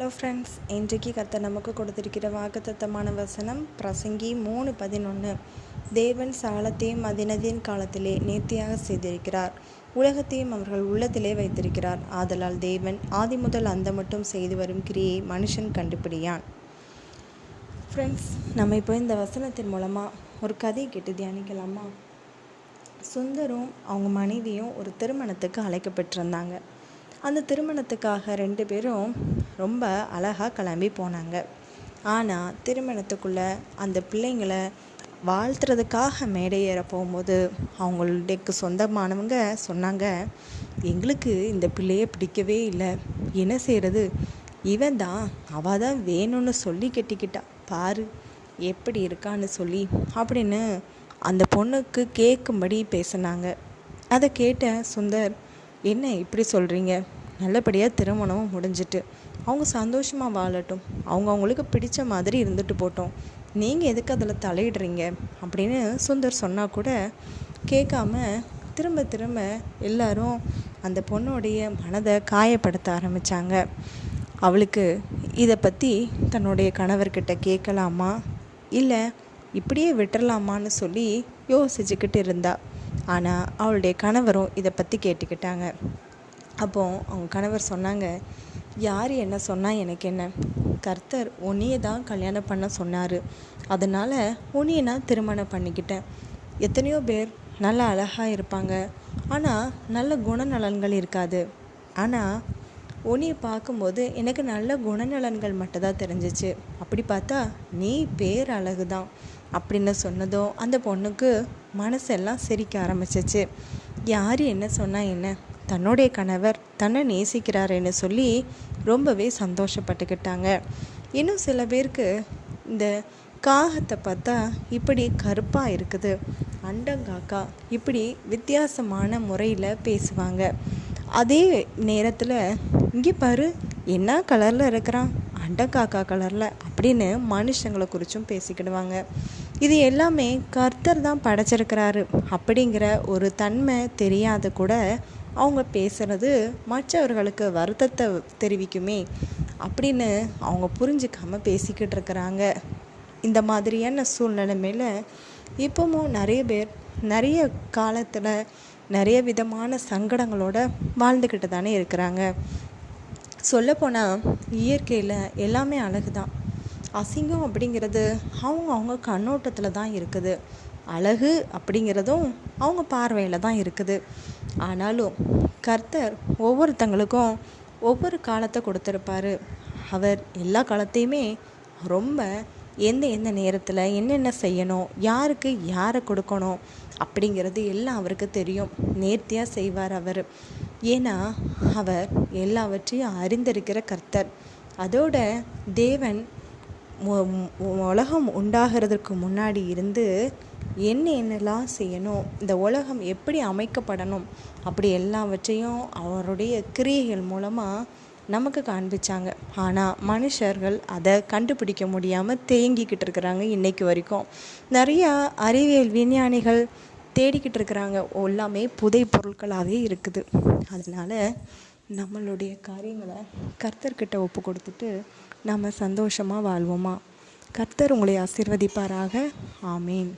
Hello friends இன்றைக்கு கத்த நமக்கு கொடுத்திருக்கிற வாக்குத்தத்தமான வசனம் பிரசங்கி மூணு பதினொன்று தேவன் சாலத்தையும் அதினதின் காலத்திலே நேர்த்தியாக செய்திருக்கிறார். உலகத்தையும் அவர்கள் உள்ளத்திலே வைத்திருக்கிறார். ஆதலால் தேவன் ஆதி முதல் அந்த மட்டும் செய்து வரும் கிரியை மனுஷன் கண்டுபிடியான். ஃப்ரெண்ட்ஸ் நம்ம இப்போ இந்த வசனத்தின் மூலமாக ஒரு கதை கேட்டு தியானிக்கலாமா? சுந்தரும் அவங்க மனைவியும் ஒரு திருமணத்துக்கு அழைக்கப்பட்டிருந்தாங்க. அந்த திருமணத்துக்காக ரெண்டு பேரும் ரொம்ப அழகாக கிளம்பி போனாங்க. ஆனால் திருமணத்துக்குள்ளே அந்த பிள்ளைங்கள வாழ்த்துறதுக்காக மேடை ஏற போகும்போது அவங்களுடைய சொந்தமானவங்க சொன்னாங்க எங்களுக்கு இந்த பிள்ளைய பிடிக்கவே இல்லை. என்ன செய்கிறது இவன் தான் அவள் தான் வேணும்னு சொல்லி கெட்டிக்கிட்டா. பாரு எப்படி இருக்கான்னு சொல்லி அப்படின்னு அந்த பொண்ணுக்கு கேட்கும்படி பேசினாங்க. அதை கேட்ட சுந்தர் என்ன இப்படி சொல்கிறீங்க நல்லபடியாக திருமணமும் முடிஞ்சிட்டு அவங்க சந்தோஷமாக வாழட்டும். அவங்க அவங்களுக்கு பிடிச்ச மாதிரி இருந்துட்டு போட்டோம். நீங்கள் எதுக்கு அதில் தலையிடுறீங்க? அப்படின்னு சுந்தர் சொன்னால் கூட கேட்காம திரும்ப திரும்ப எல்லாரும் அந்த பொண்ணுடைய மனதை காயப்படுத்த ஆரம்பித்தாங்க அவளுக்கு இதை பற்றி தன்னுடைய கணவர்கிட்ட கேட்கலாமா? இல்லை இப்படியே விட்டுறலாமான்னு சொல்லி யோசிச்சுக்கிட்டு இருந்தா. ஆனால் அவளுடைய கணவரும் இதை பற்றி கேட்டுக்கிட்டாங்க. அப்போ அவங்க கணவர் சொன்னாங்க யார் என்ன சொன்னால் எனக்கு என்ன? கர்த்தர் உன்னையே தான் கல்யாணம் பண்ண சொன்னார். அதனால் உன்னையை நான் திருமணம் பண்ணிக்கிட்டேன். எத்தனையோ பேர் நல்லா அழகாக இருப்பாங்க. ஆனால் நல்ல குணநலன்கள் இருக்காது. ஆனால் உன்னையை பார்க்கும்போது எனக்கு நல்ல குணநலன்கள் மட்டும் தான் தெரிஞ்சிச்சு. அப்படி பார்த்தா நீ பேர் அழகு தான். அப்படின்னு சொன்னதும் அந்த பொண்ணுக்கு மனசெல்லாம் சிரிக்க ஆரம்பிச்சிச்சு. யார் என்ன சொன்னால் என்ன? தன்னுடைய கணவர் தன்னை நேசிக்கிறாருன்னு சொல்லி ரொம்பவே சந்தோஷப்பட்டுக்கிட்டாங்க. இன்னும் சில பேருக்கு இந்த காகத்தை பார்த்தா இப்படி கருப்பாக இருக்குது. அண்டங்காக்கா இப்படி வித்தியாசமான முறையில் பேசுவாங்க. அதே நேரத்தில் இங்கே பாரு என்ன கலரில் இருக்கிறான்? அண்டங்காக்கா கலரில் அப்படின்னு மனுஷங்களை குறித்தும் பேசிக்கிடுவாங்க. இது எல்லாமே கர்த்தர் தான் படைச்சிருக்கிறாரு அப்படிங்கிற ஒரு தன்மை தெரியாத கூட அவங்க பேசுகிறது மற்றவர்களுக்கு வருத்தத்தை தெரிவிக்குமே அப்படின்னு அவங்க புரிஞ்சிக்காமல் பேசிக்கிட்டு இருக்கிறாங்க. இந்த மாதிரியான சூழ்நிலைமையில் இப்போவும் நிறைய பேர் நிறைய காலத்தில் நிறைய விதமான சங்கடங்களோட வாழ்ந்துக்கிட்டு தானே இருக்கிறாங்க. சொல்லப்போனால் இயற்கையில் எல்லாமே அழகு தான் அசிங்கம் அப்படிங்கிறது அவங்க அவங்க கண்ணோட்டத்தில் தான் இருக்குது. அழகு அப்படிங்கிறதும் அவங்க பார்வையில் தான் இருக்குது. ஆனாலும் கர்த்தர் ஒவ்வொருத்தங்களுக்கும் ஒவ்வொரு காலத்தை கொடுத்துருப்பாரு. அவர் எல்லா காலத்தையுமே ரொம்ப எந்த எந்த நேரத்தில் என்னென்ன செய்யணும் யாருக்கு யாரை கொடுக்கணும் அப்படிங்கிறது எல்லாம் அவருக்கு தெரியும். நேர்த்தியாக செய்வார் அவர். ஏன்னா அவர் எல்லாவற்றையும் அறிந்திருக்கிற கர்த்தர். அதோட தேவன் உலகம் உண்டாகிறதுக்கு முன்னாடி இருந்து என்ன என்னெல்லாம் செய்யணும்? இந்த உலகம் எப்படி அமைக்கப்படணும்? அப்படி எல்லாவற்றையும் அவருடைய கிரியைகள் மூலமாக நமக்கு காண்பிச்சாங்க. ஆனால் மனுஷர்கள் அதை கண்டுபிடிக்க முடியாமல் தேங்கிக்கிட்டு இருக்கிறாங்க இன்றைக்கு வரைக்கும். நிறையா அறிவியல் விஞ்ஞானிகள் தேடிக்கிட்டு இருக்கிறாங்க. எல்லாமே புதை பொருட்களாகவே இருக்குது. அதனால் நம்மளுடைய காரியங்களை கர்த்தர்கிட்ட ஒப்பு கொடுத்துட்டு நம்ம சந்தோஷமாக வாழ்வோமா? கர்த்தர் உங்களை ஆசிர்வதிப்பாராக. ஆமீன்.